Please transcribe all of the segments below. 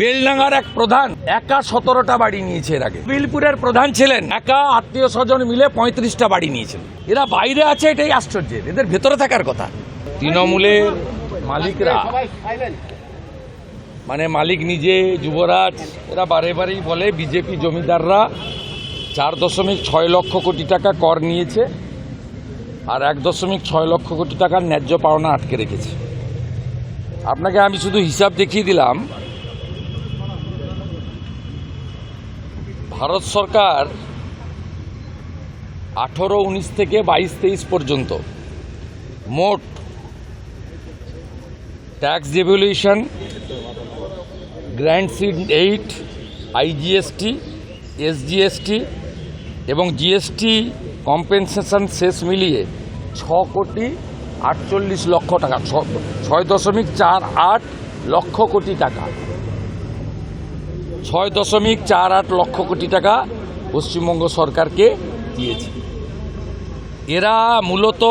বেলডাঙ্গার এক প্রধান একা সতেরোটা বাড়ি নিয়েছে এর আগে। বিলপুরের প্রধান ছিলেন, একা আত্মীয় স্বজন মিলে পঁয়ত্রিশটা বাড়ি নিয়েছেন। এরা বাইরে আছে এটাই আশ্চর্যের, এদের ভেতরে থাকার কথা। তৃণমূলের মালিকরা মানে মালিক নিজে, যুবরাজ, এরা বারে বারেই বলে, বিজেপি জমিদাররা চার দশমিক ছয় লক্ষ কোটি টাকা কর নিয়েছে আর এক দশমিক ছয় লক্ষ কোটি টাকার ন্যায্য পাওনা আটকে রেখেছে। আপনাকে আমি শুধু হিসাব দেখিয়ে দিলাম ভারত সরকার আঠেরো, উনিশ থেকে বাইশ, তেইশ পর্যন্ত মোট ট্যাক্স ডেভলিউশন গ্র্যান্ড সিড এইট আইজিএসটি এসজিএসটি এবং জিএসটি কম্পেনসেশন শেষ মিলিয়ে ছ কোটি আটচল্লিশ লক্ষ টাকা ছয় দশমিক চার আট লক্ষ কোটি টাকা। ছয় দশমিক চার আট লক্ষ কোটি টাকা পশ্চিমবঙ্গ সরকারকে দিয়েছে। এরা মূলত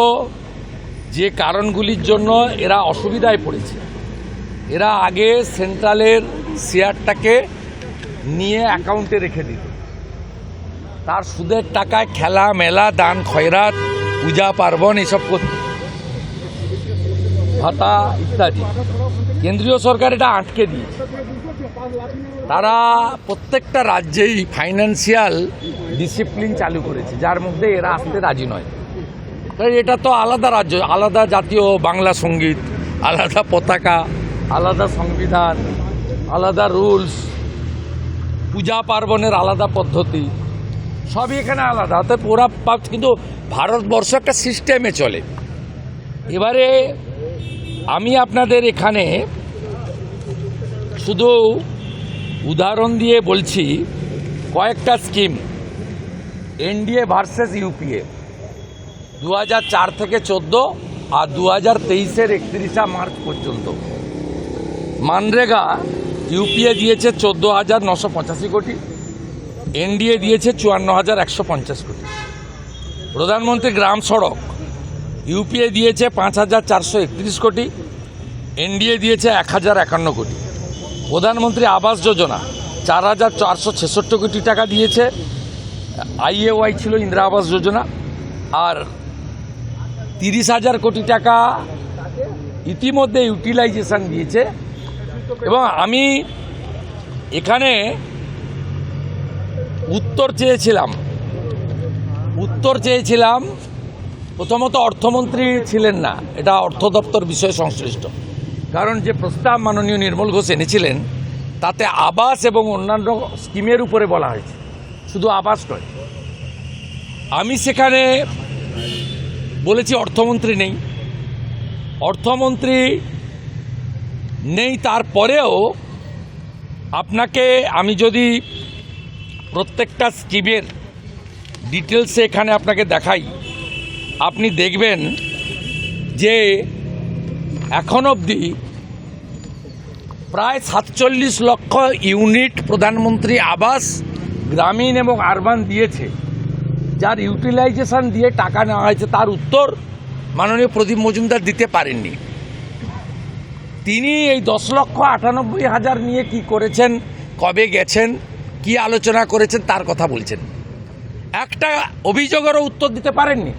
যে কারণগুলির জন্য এরা অসুবিধায় পড়েছে। এরা আগে সেন্ট্রালের শেয়ারটাকে নিয়ে অ্যাকাউন্টে রেখে দিত। তার সুদের টাকায় খেলা মেলা দান খয়রাত, পূজা পার্বণ এসব করত। ভাতা ইত্যাদি। কেন্দ্রীয় সরকার এটা আটকে দিয়েছে। তারা প্রত্যেকটা রাজ্যেই ফাইন্যান্সিয়াল ডিসিপ্লিন চালু করেছে, যার মধ্যে এরা আসতে রাজি নয়। তাই এটা তো আলাদা রাজ্য, আলাদা জাতীয় বাংলা সংগীত, আলাদা পতাকা, আলাদা সংবিধান, আলাদা রুলস, পূজা পার্বণের আলাদা পদ্ধতি, সবই এখানে আলাদা। অর্থাৎ ওরা কিন্তু ভারতবর্ষ একটা সিস্টেমে চলে। এবারে আমি আপনাদের এখানে শুধু উদাহরণ দিয়ে বলছি, কয়েকটা স্কিম, এনডিএ ভার্সেস ইউপিএ। দু চার থেকে চোদ্দ আর দু হাজার তেইশের একত্রিশা মার্চ পর্যন্ত। মানরেগা ইউপিএ দিয়েছে চোদ্দ হাজার নশো পঁচাশি কোটি, এনডিএ দিয়েছে চুয়ান্ন হাজার একশো পঞ্চাশ কোটি। প্রধানমন্ত্রী গ্রাম সড়ক, ইউপিএ দিয়েছে পাঁচ হাজার চারশো একত্রিশ কোটি, এনডিএ দিয়েছে এক হাজার একান্ন কোটি। প্রধানমন্ত্রী আবাস যোজনা চার হাজার চারশো ছেষট্টি কোটি টাকা দিয়েছে। আইএওয়াই ছিল ইন্দিরা আবাস যোজনা। আর তিরিশ হাজার কোটি টাকা ইতিমধ্যে ইউটিলাইজেশন দিয়েছে। এবং আমি এখানে উত্তর চেয়েছিলাম। উত্তর চেয়েছিলাম, প্রথমত অর্থমন্ত্রী ছিলেন না, এটা অর্থ দপ্তর বিষয় সংশ্লিষ্ট। কারণ যে প্রস্তাব মাননীয় নির্মল ঘোষ এনেছিলেন, তাতে আবাস এবং অন্যান্য স্কিমের উপরে বলা হয়েছে। শুধু আবাস নয়। আমি সেখানে বলেছি অর্থমন্ত্রী নেই। অর্থমন্ত্রী নেই তারপরেও আপনাকে আমি যদি প্রত্যেকটা স্কিমের ডিটেলসে এখানে আপনাকে দেখাই, আপনি দেখবেন যে এখন অবধি প্রায় সাতচল্লিশ লক্ষ ইউনিট প্রধানমন্ত্রী আবাস গ্রামীণ এবং আরবান দিয়েছে। যার ইউটিলাইজেশন দিয়ে টাকা নেওয়া হয়েছে, তার উত্তর মাননীয় প্রদীপ মজুমদার দিতে পারেননি। তিনি এই দশ লক্ষ আটানব্বই হাজার নিয়ে কি করেছেন, কবে গেছেন, কি আলোচনা করেছেন, তার কথা বলছেন। একটা অভিযোগেরও উত্তর দিতে পারেননি।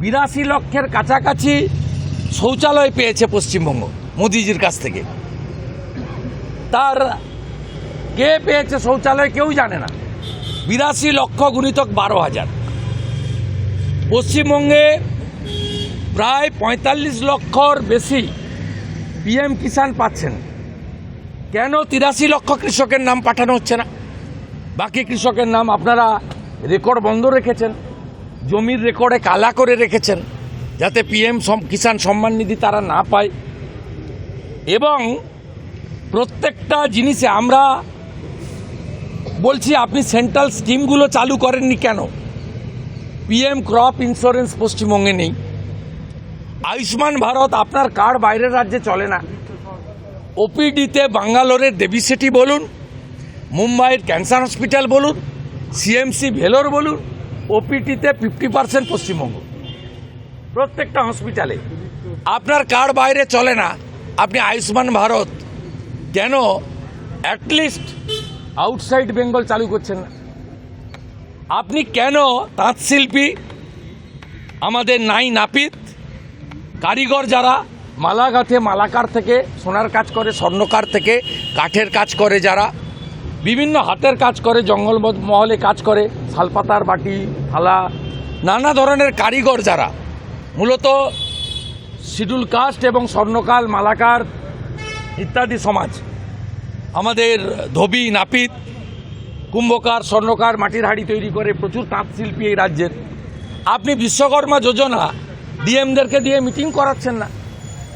বিরাশি লক্ষের কাছাকাছি শৌচালয় পেয়েছে পশ্চিমবঙ্গ, মোদিজির কাছ থেকে। তার কে পেয়েছে শৌচালয় কেউ জানে না। বিরাশি লক্ষ গুণিতক বারো হাজার। পশ্চিমবঙ্গে প্রায় পঁয়তাল্লিশ লক্ষর বেশি পিএম কিষাণ পাচ্ছেন। কেন তিরাশি লক্ষ কৃষকের নাম পাঠানো হচ্ছে না? বাকি কৃষকের নাম আপনারা রেকর্ড বন্ধ রেখেছেন, জমির রেকর্ডে কালা করে রেখেছেন, যাতে পিএম কিষাণ সম্মান নিধি তারা না পায়। এবং প্রত্যেকটা জিনিসে আমরা বলছি, আপনি সেন্ট্রাল স্কিমগুলো চালু করেননি কেন? পিএম ক্রপ ইন্স্যুরেন্স পশ্চিমবঙ্গে নেই। আয়ুষ্মান ভারত আপনার কার্ড বাইরের রাজ্যে চলে না? ওপিডিতে বাঙ্গালোরের দেবী সিটি বলুন, মুম্বাইয়ের ক্যান্সার হসপিটাল বলুন, সিএমসি ভেলোর বলুন ওপিটিতে ফিফটি পার্সেন্ট পশ্চিমবঙ্গ। প্রত্যেকটা হসপিটালে। আপনার কার্ড বাইরে চলে না? আপনি আয়ুষ্মান ভারত কেন অ্যাটলিস্ট আউটসাইড বেঙ্গল চালু করছেন না? আপনি কেন তাঁত শিল্পী আমাদের নাই নাপিত, কারিগর যারা মালা গাঁথে মালাকার থেকে, সোনার কাজ করে, স্বর্ণকার থেকে, কাঠের কাজ করে যারা, বিভিন্ন হাতের কাজ করে, জঙ্গল মহলে কাজ করে, শালপাতার বাটি, থালা, নানা ধরনের কারিগর যারা, মূলত শিডিউল কাস্ট এবং স্বর্ণকাল, মালাকার ইত্যাদি সমাজ। আমাদের ধোবি নাপিত, কুম্ভকার, স্বর্ণকার মাটির হাড়ি তৈরি করে প্রচুর তাঁত শিল্পী এই রাজ্যের। আপনি বিশ্বকর্মা যোজনা ডিএমদেরকে দিয়ে মিটিং করাচ্ছেন না।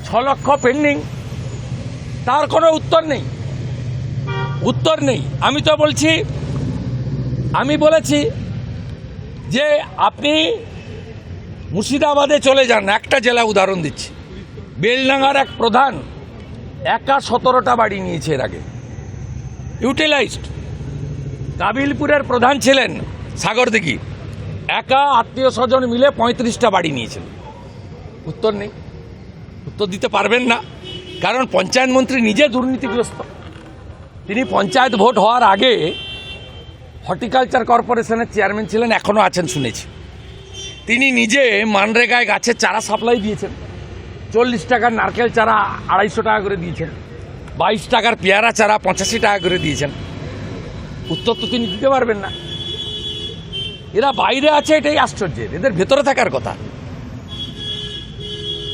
ছ লক্ষ পেন্ডিং। তার কোনো উত্তর নেই। উত্তর নেই। আমি তো বলছি, আমি বলেছি যে আপনি মুর্শিদাবাদে চলে যান। একটা জেলা উদাহরণ দিচ্ছি। বেলডাঙ্গার এক প্রধান একা সতেরোটা বাড়ি নিয়েছে এর আগে। ইউটিলাইজড কাবিলপুরের প্রধান ছিলেন সাগর সাগরদিঘি একা আত্মীয় স্বজন মিলে পঁয়ত্রিশটা বাড়ি নিয়েছেন। উত্তর নেই। উত্তর দিতে পারবেন না। কারণ পঞ্চায়েত মন্ত্রী নিজে দুর্নীতিগ্রস্ত। তিনি পঞ্চায়েত ভোট হওয়ার আগে হর্টিকালচার কর্পোরেশনের চেয়ারম্যান ছিলেন এখনও আছেন শুনেছি। তিনি নিজে মানরেগায় গাছের চারা সাপ্লাই দিয়েছেন। চল্লিশ টাকার নারকেল চারা আড়াইশো টাকা করে দিয়েছেন। বাইশ টাকার পেয়ারা চারা পঁচাশি টাকা করে দিয়েছেন। উত্তর তো তিনি দিতে পারবেন না। এরা বাইরে আছে এটাই আশ্চর্যের। এদের ভেতরে থাকার কথা।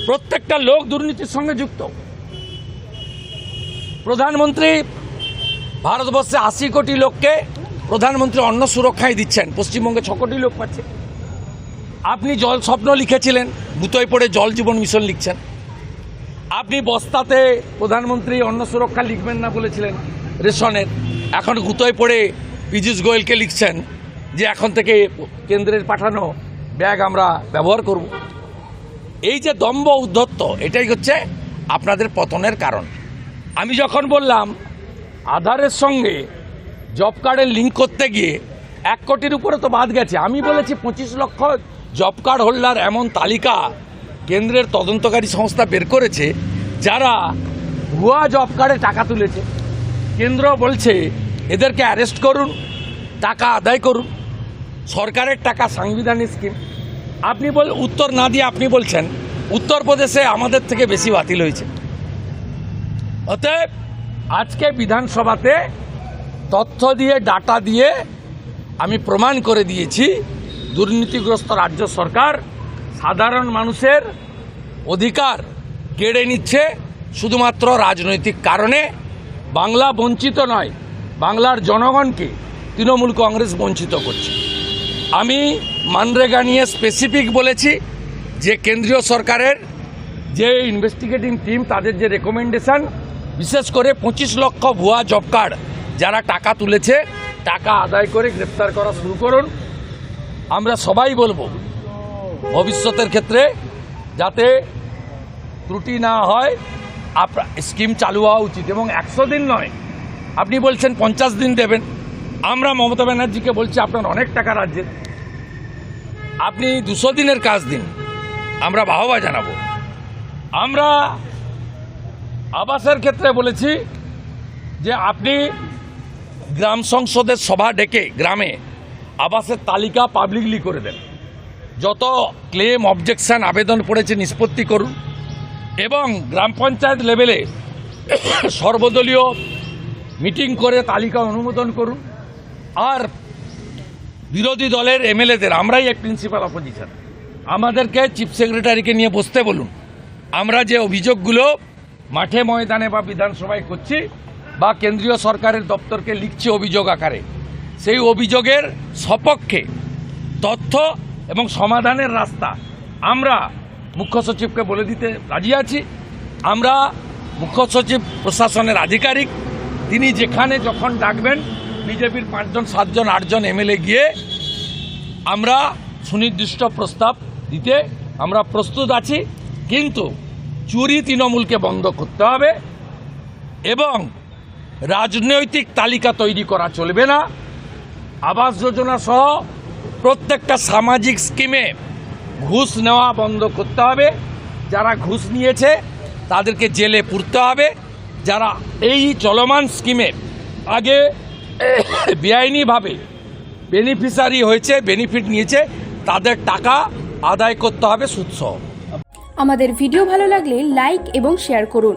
প্রত্যেকটা লোক দুর্নীতির সঙ্গে যুক্ত। প্রধানমন্ত্রী ভারতবর্ষে আশি কোটি লোককে প্রধানমন্ত্রী অন্ন সুরক্ষায় দিচ্ছেন। পশ্চিমবঙ্গে ছ কোটি লোক পাচ্ছে। আপনি জল স্বপ্ন লিখেছিলেন। বুতোয় পড়ে জল জীবন মিশন লিখছেন। আপনি বস্তাতে প্রধানমন্ত্রী অন্ন সুরক্ষা লিখবেন না বলেছিলেন, রেশনের। এখন গুতোয় পড়ে পীযূষ গোয়েলকে লিখছেন যে এখন থেকে কেন্দ্রের পাঠানো ব্যাগ আমরা ব্যবহার করব। এই যে দম্ভ উদ্ধত্ত, এটাই হচ্ছে আপনাদের পতনের কারণ। আমি যখন বললাম, আধারের সঙ্গে জব কার্ডের লিঙ্ক করতে গিয়ে এক কোটির উপরে তো বাদ গেছে, আমি বলেছি পঁচিশ লক্ষ জব কার্ড হোল্ডার এমন তালিকা কেন্দ্রের তদন্তকারী সংস্থা বের করেছে, যারা ভুয়া জব কার্ডে টাকা তুলেছে। কেন্দ্র বলছে, এদেরকে অ্যারেস্ট করুন, টাকা আদায় করুন। সরকারের টাকা সাংবিধানিক স্কিম আপনি বল, উত্তর না দিয়ে আপনি বলছেন, উত্তরপ্রদেশে আমাদের থেকে বেশি বাতিল হয়েছে। অতএব, আজকে বিধানসভাতে তথ্য দিয়ে, ডাটা দিয়ে আমি প্রমাণ করে দিয়েছি দুর্নীতিগ্রস্ত রাজ্য সরকার সাধারণ মানুষের অধিকার কেড়ে নিচ্ছে শুধুমাত্র রাজনৈতিক কারণে। বাংলা বঞ্চিত নয়, বাংলার জনগণকে তৃণমূল কংগ্রেস বঞ্চিত করছে। আমি মানরেগা নিয়ে স্পেসিফিক বলেছি যে কেন্দ্রীয় সরকারের যে ইনভেস্টিগেটিং টিম তাদের যে রেকমেন্ডেশন বিশেষ করে পঁচিশ লক্ষ ভুয়া জব কার্ড যারা টাকা তুলেছে, টাকা আদায় করে গ্রেপ্তার করা শুরু করুন। আমরা সবাই বলব, ভবিষ্যতের ক্ষেত্রে যাতে ত্রুটি না হয় আপনার স্কিম চালু হওয়া উচিত। এবং একশো দিন নয়, আপনি বলছেন পঞ্চাশ দিন দেবেন। আমরা মমতা ব্যানার্জিকে বলছি, আপনার অনেক টাকা রাজ্যের। আপনি দুশো দিনের কাজ দিন, আমরা বাহবা জানাব। আমরা আবাসের ক্ষেত্রে বলেছি যে আপনি গ্রাম সংসদের সভা ডেকে, গ্রামে আবাসের তালিকা পাবলিকলি করে দেন। যত ক্লেম অবজেকশন আবেদন পড়েছে নিষ্পত্তি করুন এবং গ্রাম পঞ্চায়েত লেভেলে সর্বদলীয় মিটিং করে তালিকা অনুমোদন করুন। আর বিরোধী দলের এমএলএদের, আমরাই এক প্রিন্সিপাল অপোজিশন আমাদেরকে চিফ সেক্রেটারিকে নিয়ে বসতে বলুন। আমরা যে অভিযোগগুলো মাঠে ময়দানে বা বিধানসভায় করছি বা কেন্দ্রীয় সরকারের দপ্তরকে লিখছি অভিযোগ আকারে সেই অভিযোগের সপক্ষে তথ্য এবং সমাধানের রাস্তা আমরা মুখ্য সচিবকে বলে দিতে রাজি আছি। আমরা মুখ্য সচিব, প্রশাসনের আধিকারিক, তিনি যেখানে যখন ডাকবেন, বিজেপির পাঁচজন, সাতজন, আটজন এমএলএ গিয়ে আমরা সুনির্দিষ্ট প্রস্তাব দিতে আমরা প্রস্তুত আছি। কিন্তু চুরি তৃণমূলকে বন্ধ করতে হবে এবং রাজনৈতিক তালিকা তৈরি করা চলবে না। আবাস যোজনা সহ প্রত্যেকটা সামাজিক স্কিমে ঘুষ নেওয়া বন্ধ করতে হবে। যারা ঘুষ নিয়েছে, তাদেরকে জেলে পুরতে হবে। যারা এই চলমান স্কিমে আগে বেআইনিভাবে বেনিফিশিয়ারি হয়েছে, বেনিফিট নিয়েছে, তাদের টাকা আদায় করতে হবে সুদসহ। আমাদের ভিডিও ভালো লাগলে লাইক এবং শেয়ার করুন।